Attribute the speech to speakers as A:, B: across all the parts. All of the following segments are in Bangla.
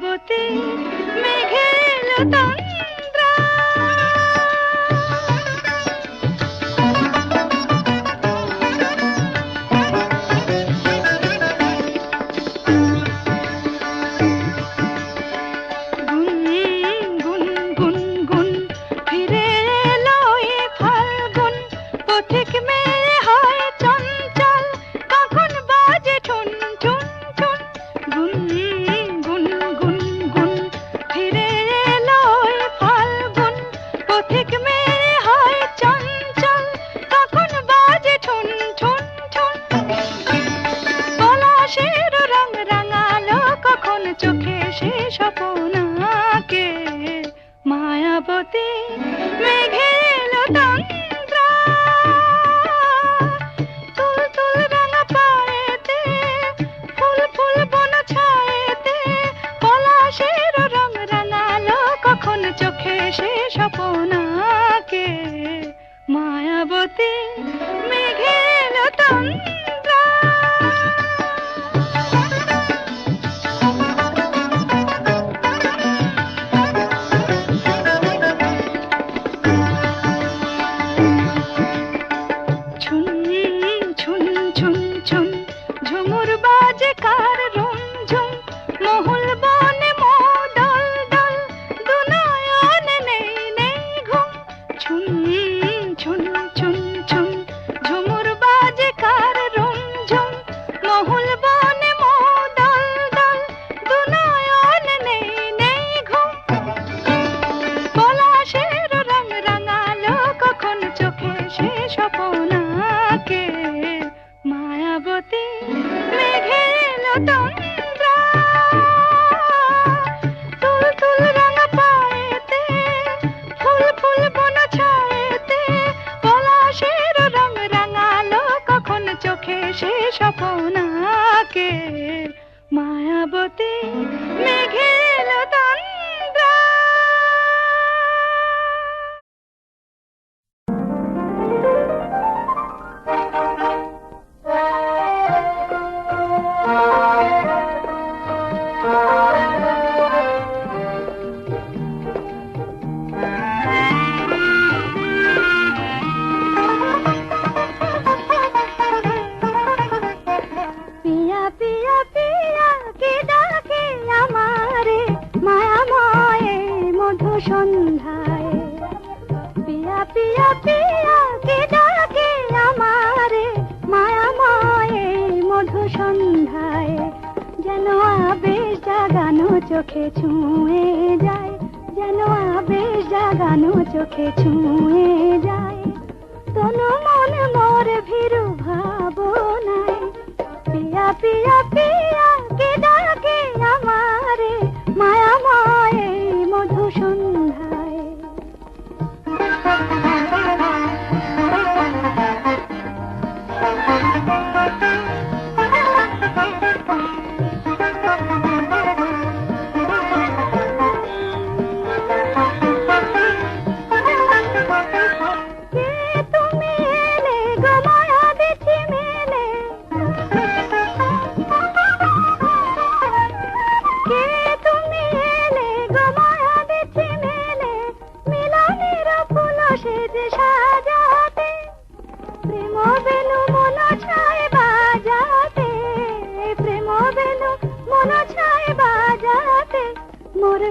A: बोते में घेलो होते। मैं घेलो तंग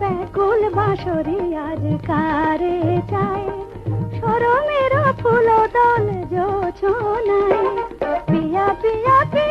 A: ব্যাকুল বাঁশরি আজ কারে চায়? সরমের ফুল দল যোছনায় পিয়া পিয়া পি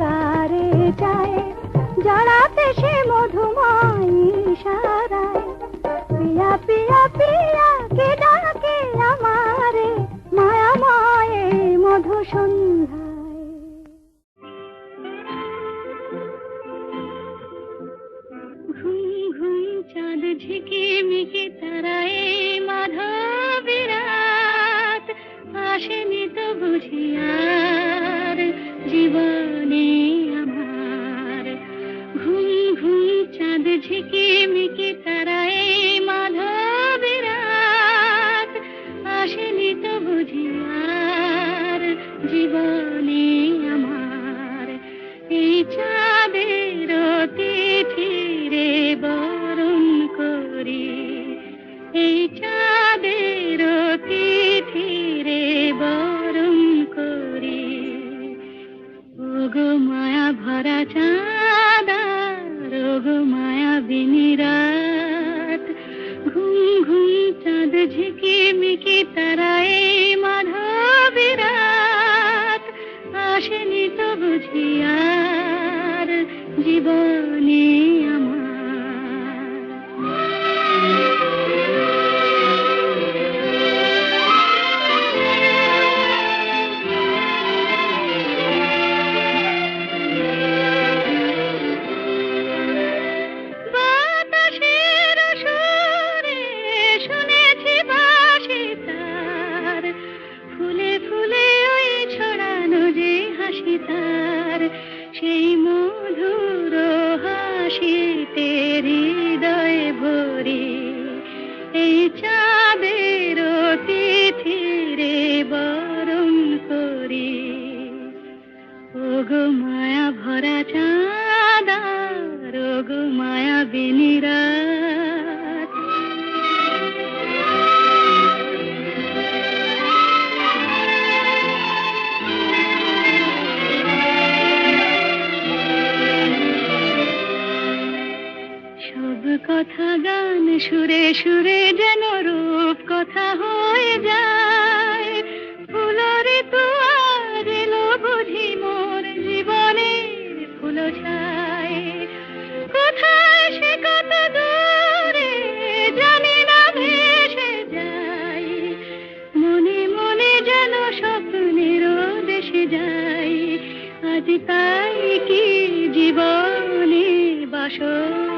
A: cara. জীবনে আমার। ঘুম ঘুম চাঁদ ঝেঁকে মেকে জীবনে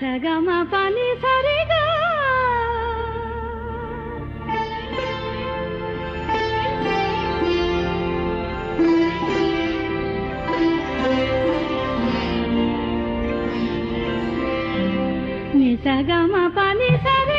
A: సగమ పని సరిగా. సగమ పని సరి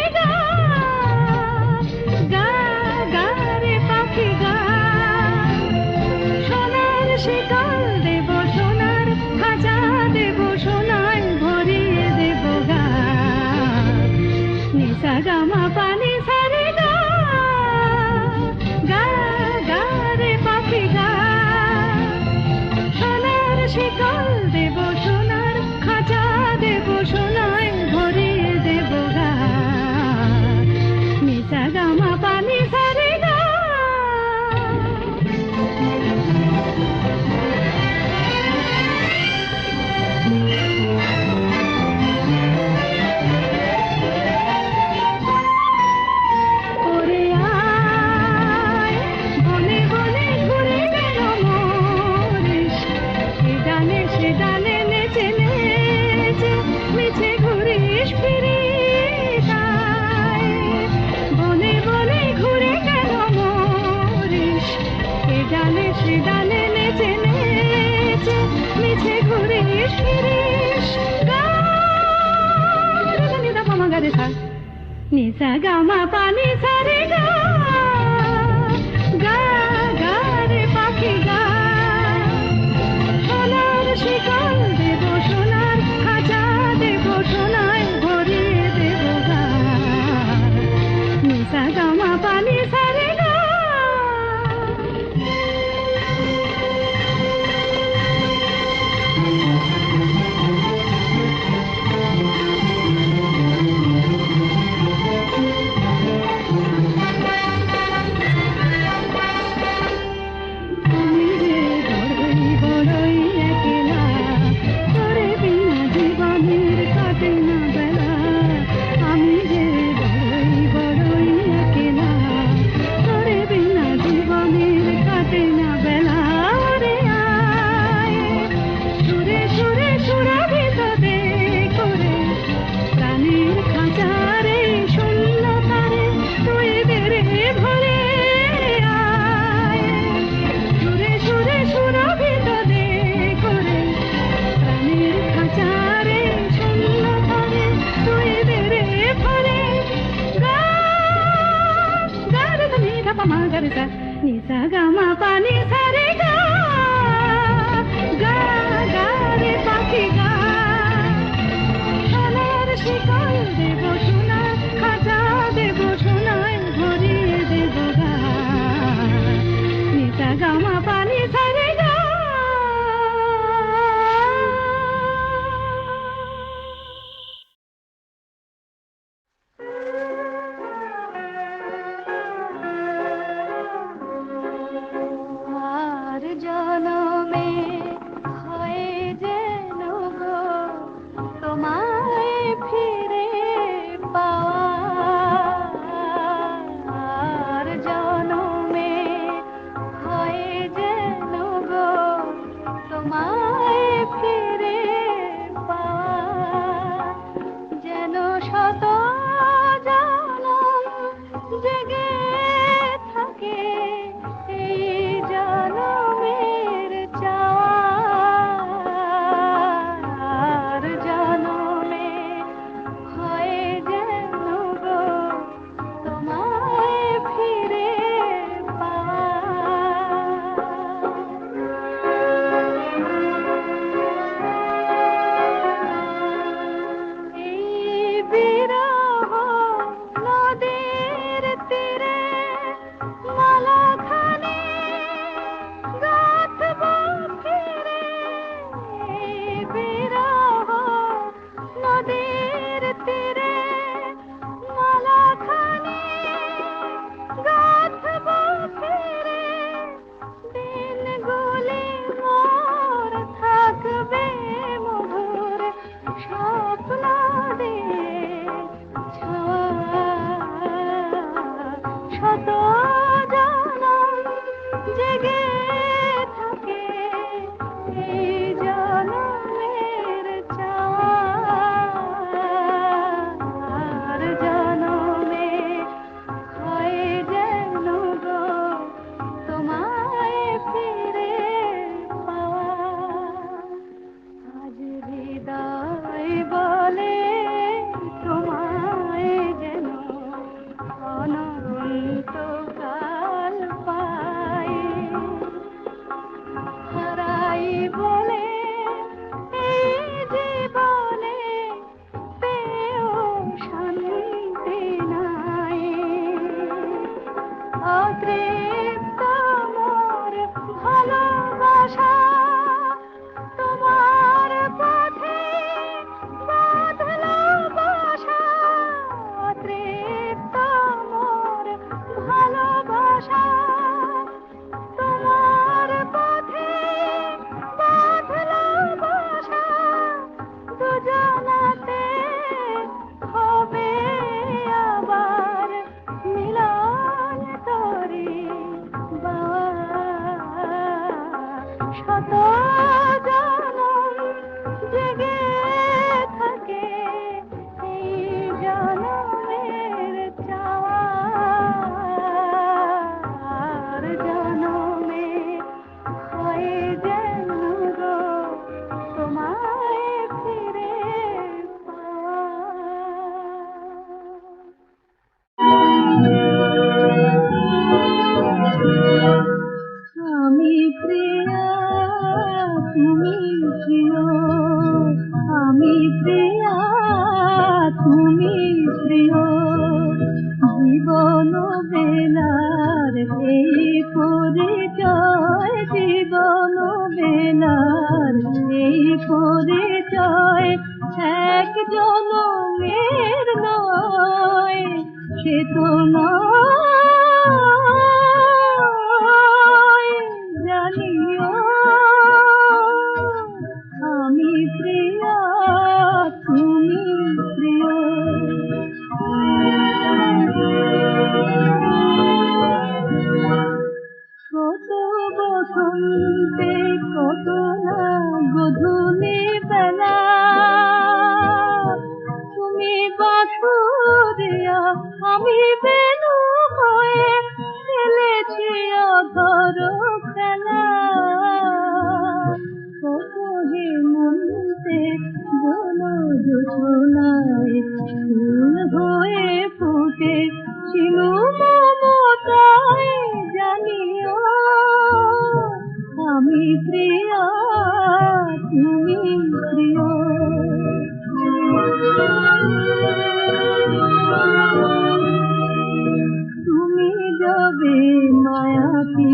A: जो भी माया की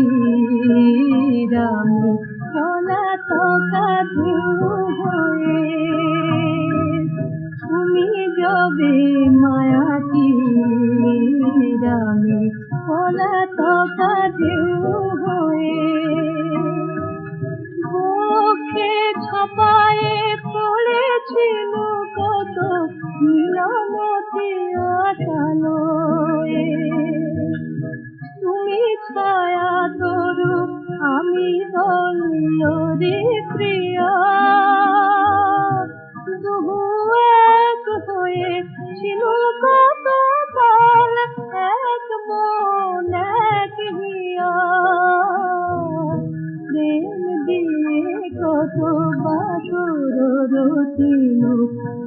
A: দিন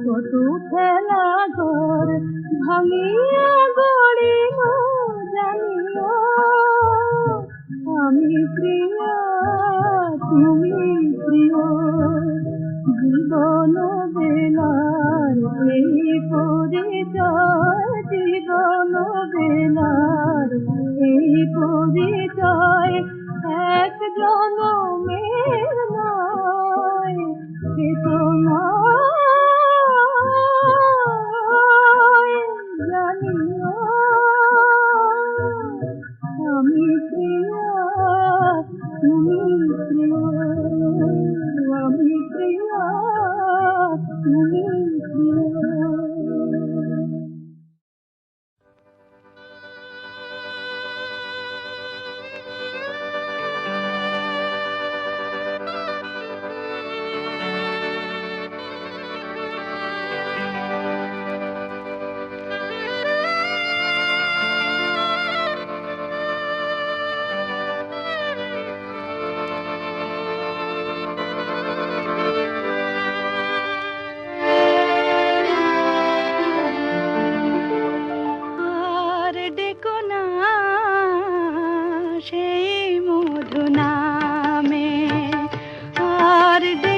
A: কত খেলা ঘর ভাঙি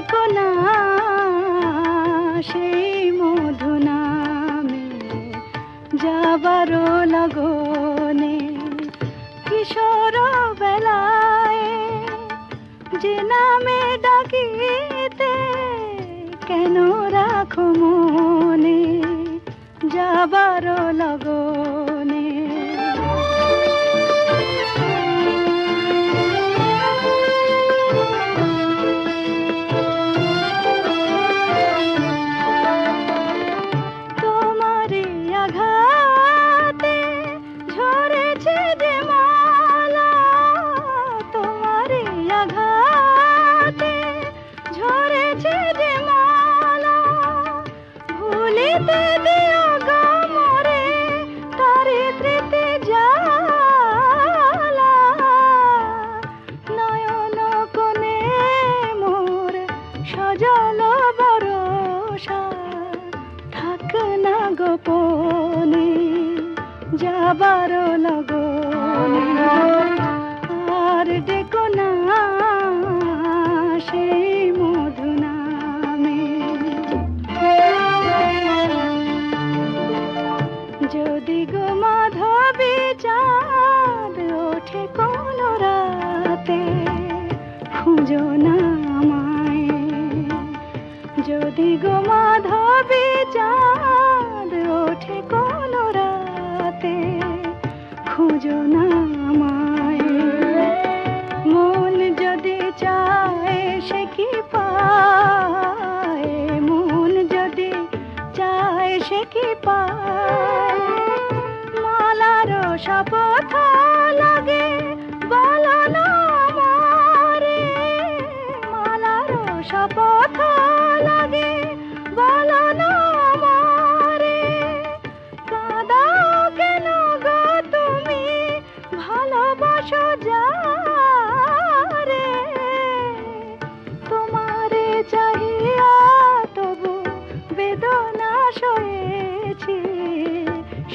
A: ডেকো না, সেই মধু নামে যাবারও লগনে কিশোর বেলায় যে নামে ডাকিতে কেন রাখো মনে যাবারও লগনে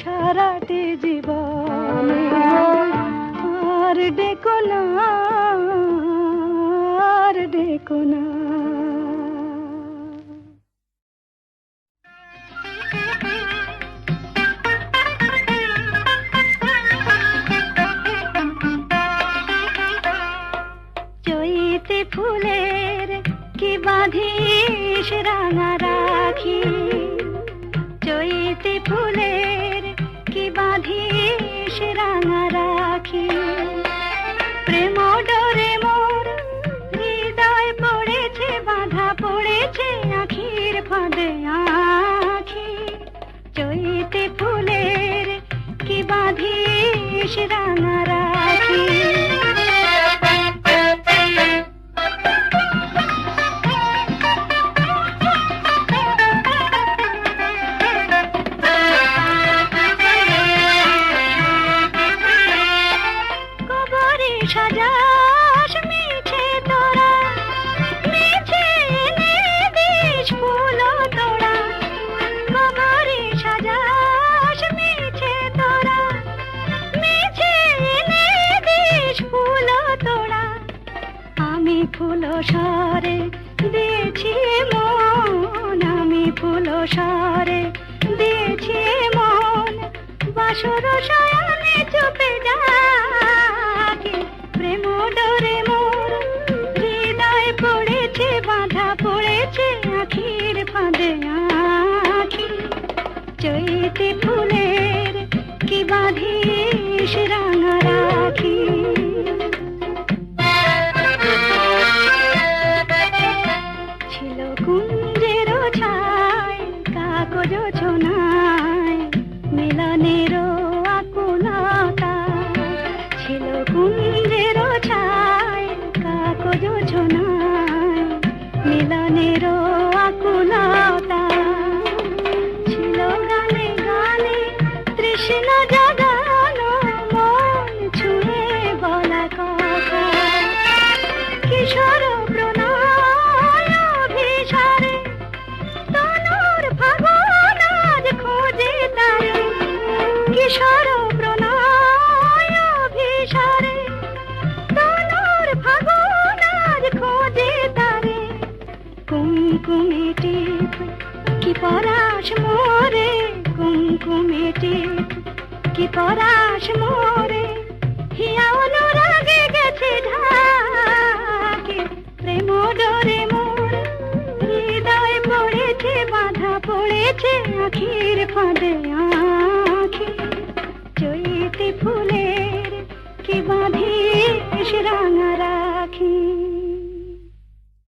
A: সারাটি জীব আর ডেকো না, আর ডেকো না। ফুলের কি বাঁধিস রাঙা রাখি? চৈতে ফুলে আকাশে রাঙা রাখি। প্রেম ডরে মোর, হৃদয় পড়েছে, বাঁধা পড়েছে আখির ফাঁদে আখি। চৈতে ফুলের কি বাঁধিস রাঙা